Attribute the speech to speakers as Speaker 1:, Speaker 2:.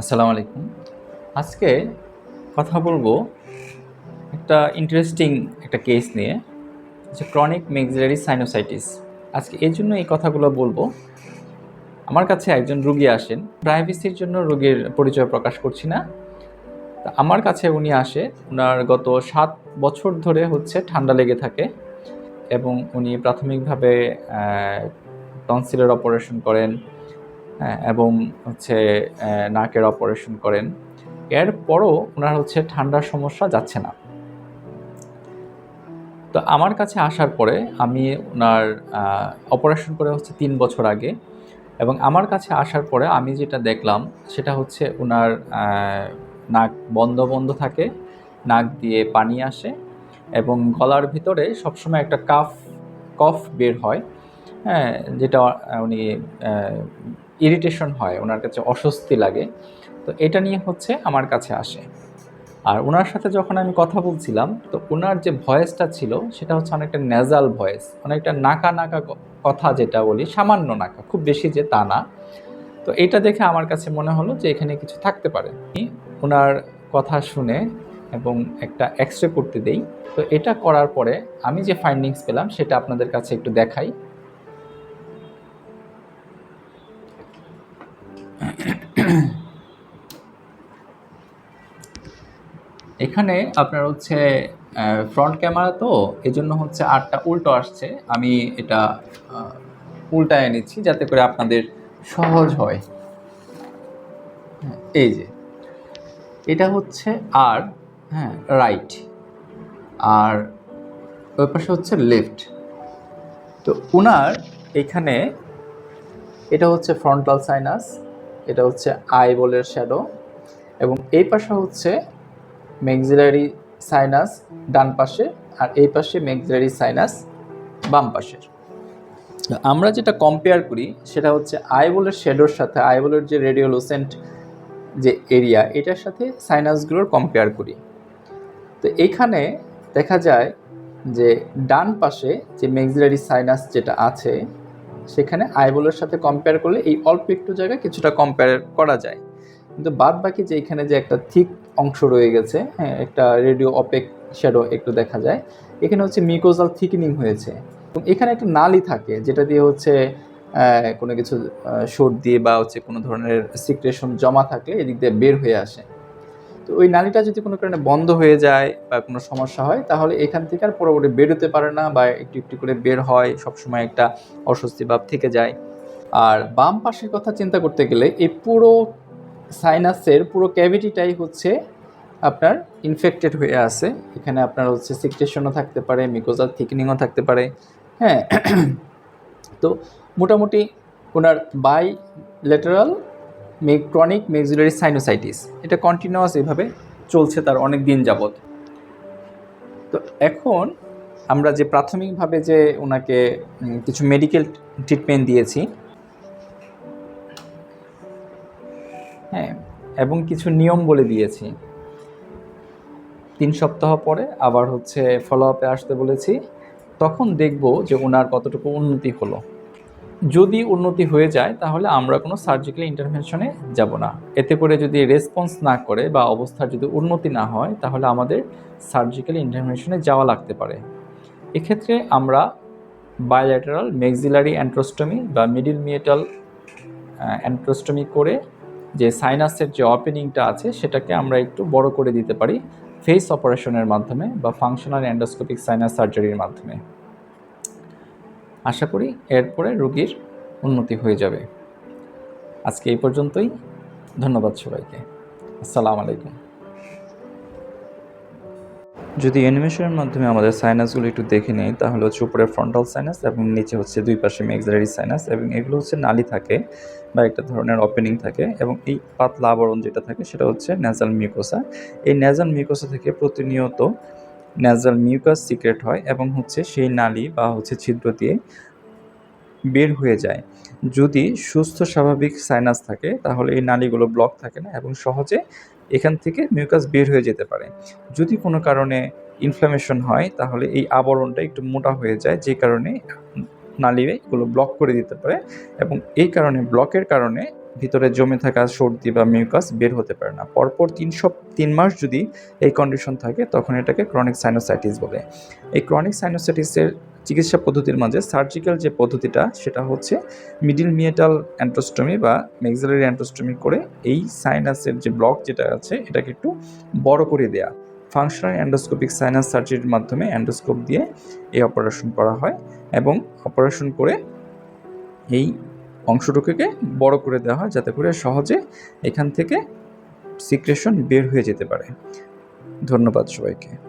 Speaker 1: আসসালামু আলাইকুম। আজকে কথা বলব একটা ইন্টারেস্টিং একটা কেস নিয়ে, যে ক্রনিক মেক্সিলারি সাইনোসাইটিস আজকে এই জন্য এই কথাগুলো বলব। আমার কাছে একজন রুগী আসেন প্রাইভেসির জন্য রুগীর পরিচয় প্রকাশ করছি না। তা আমার কাছে উনি আসে ওনার গত সাত বছর ধরে হচ্ছে ঠান্ডা লেগে থাকে এবং উনি প্রাথমিকভাবে টনসিলের অপারেশন করেন। এবং হচ্ছে নাকের অপারেশন করেন। এরপরও ওনার হচ্ছে ঠান্ডার সমস্যা যাচ্ছে না। তো আমার কাছে আসার পরে আমি ওনার অপারেশন করে হচ্ছে তিন বছর আগে এবং আমার কাছে আসার পরে আমি যেটা দেখলাম সেটা হচ্ছে ওনার নাক বন্ধ বন্ধ থাকে, নাক দিয়ে পানি আসে এবং গলার ভিতরে সবসময় একটা কাফ, কফ বের হয়। হ্যাঁ যেটা উনি ইরিটেশন হয়, ওনার কাছে অস্বস্তি লাগে। তো এটা নিয়ে হচ্ছে আমার কাছে আসে। আর ওনার সাথে যখন আমি কথা বলছিলাম, তো ওনার যে ভয়েসটা ছিল, সেটা হচ্ছে অনেকটা নেজাল ভয়েস, অনেকটা নাকা নাকা কথা যেটা বলি, সামান্য নাকা, খুব বেশি যে তা না। তো এটা দেখে আমার কাছে মনে হলো যে এখানে কিছু থাকতে পারে। ওনার কথা শুনে এবং একটা এক্স রে করতে দেই। তো এটা করার পরে আমি যে ফাইন্ডিংস পেলাম, সেটা আপনাদের কাছে একটু দেখাই। এখানে আপনার হচ্ছে ফ্রন্ট ক্যামেরা তো এই জন্য হচ্ছে আটটা উল্টো আসছে। আমি এটা উল্টায় নিচ্ছি যাতে করে আপনাদের সহজ হয়। হ্যাঁ, এই যে। এটা হচ্ছে আর হ্যাঁ রাইট আর ওই পাশে হচ্ছে লেফট তো উনার এখানে এটা হচ্ছে ফ্রন্টাল সাইনাস এটা হচ্ছে আই বলের শ্যাডো এবং এই পাশে হচ্ছে মেক্সিলারি সাইনাস ডান পাশে আর এই পাশে মেক্সিলারি সাইনাস বাম পাশের আমরা যেটা কম্পেয়ার করি, সেটা হচ্ছে আইবলের শেডোর সাথে, আইবলের যে রেডিওলোসেন্ট যে এরিয়া এটার সাথে সাইনাসগুলোর কম্পেয়ার করি। তো এইখানে দেখা যায় যে ডান পাশে যে মেক্সিলারি সাইনাস যেটা আছে, সেখানে আইবলের সাথে কম্পেয়ার করলে এই অল্প একটু জায়গায় কিছুটা কম্পেয়ার করা যায়। কিন্তু বাদ বাকি যে এখানে যে একটা থিক অংশ রয়ে গেছে হ্যাঁ একটা রেডিও অপেক শ্যাডো একটু দেখা যায়, এখানে হচ্ছে মিকোজাল থিকনিং হয়েছে। এবং এখানে একটা নালি থাকে, যেটা দিয়ে হচ্ছে কোনো কিছু দিয়ে বা হচ্ছে কোনো ধরনের সিক্রেশন জমা থাকলে এদিক দিয়ে বের হয়ে আসে। তো ওই নালিটা যদি কোনো কারণে বন্ধ হয়ে যায় বা কোনো সমস্যা হয়, তাহলে এখান থেকে আর পরবর্তী বেরোতে পারে না বা একটু একটু করে বের হয়, সবসময় একটা অস্বস্তি ভাব থেকে যায়। আর বাম পাশের কথা চিন্তা করতে গেলে, এই পুরো সাইনাসের পুরো ক্যাভিটিটাই হচ্ছে আপনার ইনফেক্টেড হয়ে আছে। এখানে আপনার হচ্ছে সিক্রেশনও থাকতে পারে মিকোজাল থিকনিংও থাকতে পারে হ্যাঁ। তো মোটামুটি ওনার bilateral chronic maxillary sinusitis এটা কন্টিনিউয়াস এভাবে চলছে তার অনেক দিন যাবৎ। তো এখন আমরা যে প্রাথমিকভাবে যে ওনাকে কিছু মেডিকেল ট্রিটমেন্ট দিয়েছি হ্যাঁ এবং কিছু নিয়ম বলে দিয়েছি। তিন সপ্তাহ পরে আবার হচ্ছে ফলো আপে আসতে বলেছি। তখন দেখব যে ওনার কতটুকু উন্নতি হলো। যদি উন্নতি হয়ে যায়, তাহলে আমরা কোনো সার্জিক্যাল ইন্টারভেনশনে যাব না। এতে করে যদি রেসপন্স না করে বা অবস্থার যদি উন্নতি না হয়, তাহলে আমাদের সার্জিক্যাল ইন্টারভেনশনে যাওয়া লাগতে পারে। এক্ষেত্রে আমরা বায়োল্যাটারাল মেক্সিলারি অ্যান্ট্রোস্টমি বা মিডিল মিয়েটাল অ্যান্ট্রোস্টমি করে যে সাইনাসের যে ওপেনিংটা আছে সেটাকে আমরা একটু বড় করে দিতে পারি ফেস অপারেশনের মাধ্যমে বা ফাংশনাল অ্যান্ডোস্কোপিক সাইনাস সার্জারির মাধ্যমে। আশা করি এরপরে রোগীর উন্নতি হয়ে যাবে। আজকে এই পর্যন্তই। ধন্যবাদ সবাইকে। আসসালামু আলাইকুম। যদি অ্যানিমেশনের মাধ্যমে আমাদের সাইনাসগুলো একটু দেখে নেই, তাহলে হচ্ছে উপরে ফ্রন্টাল সাইনাস এবং নিচে হচ্ছে দুই পাশে মেক্সারি সাইনাস এবং এগুলো হচ্ছে নালি থাকে বা একটা ধরনের ওপেনিং থাকে এবং এই পাতলা আবরণ যেটা থাকে সেটা হচ্ছে ন্যাজাল মিউকোসা এই ন্যাজাল মিউকোসা থেকে প্রতিনিয়ত ন্যাজাল মিউকাস সিক্রেট হয় এবং হচ্ছে সেই নালি বা হচ্ছে ছিদ্র দিয়ে বের হয়ে যায়। যদি সুস্থ স্বাভাবিক সাইনাস থাকে, তাহলে এই নালীগুলো ব্লক থাকে না এবং সহজে এখান থেকে মিউকাস বের হয়ে যেতে পারে। যদি কোনো কারণে ইনফ্লামেশন হয়, তাহলে এই আবরণটা একটু মোটা হয়ে যায়, যে কারণে নালী এগুলো ব্লক করে দিতে পারে এবং এই কারণে ব্লকের কারণে
Speaker 2: ভিতরে জমে থাকা সর্দি বা মিউকাস বের হতে পারে না। পরপর তিন সপ, তিন মাস যদি এই কন্ডিশন থাকে, তখন এটাকে ক্রনিক সাইনোসাইটিস বলে। এই ক্রনিক সাইনোসাইটিসের চিকিৎসা পদ্ধতির মাঝে সার্জিক্যাল যে পদ্ধতিটা, সেটা হচ্ছে মিডিল মিয়েটাল অ্যান্ট্রোস্টমি বা মেক্সিলারি অ্যান্ট্রোস্টমি করে এই সাইনাসের যে ব্লক যেটা আছে, এটাকে একটু বড় করে দেয়া। ফাংশনাল অ্যান্ডোস্কোপিক সাইনাস সার্জারির মাধ্যমে অ্যান্ডোস্কোপ দিয়ে এই অপারেশন করা হয় এবং অপারেশন করে এই অংশটুকুকে বড় করে দেওয়া হয় যাতে করে সহজে এখান থেকে সিক্রেশন বের হয়ে যেতে পারে। ধন্যবাদ সবাইকে।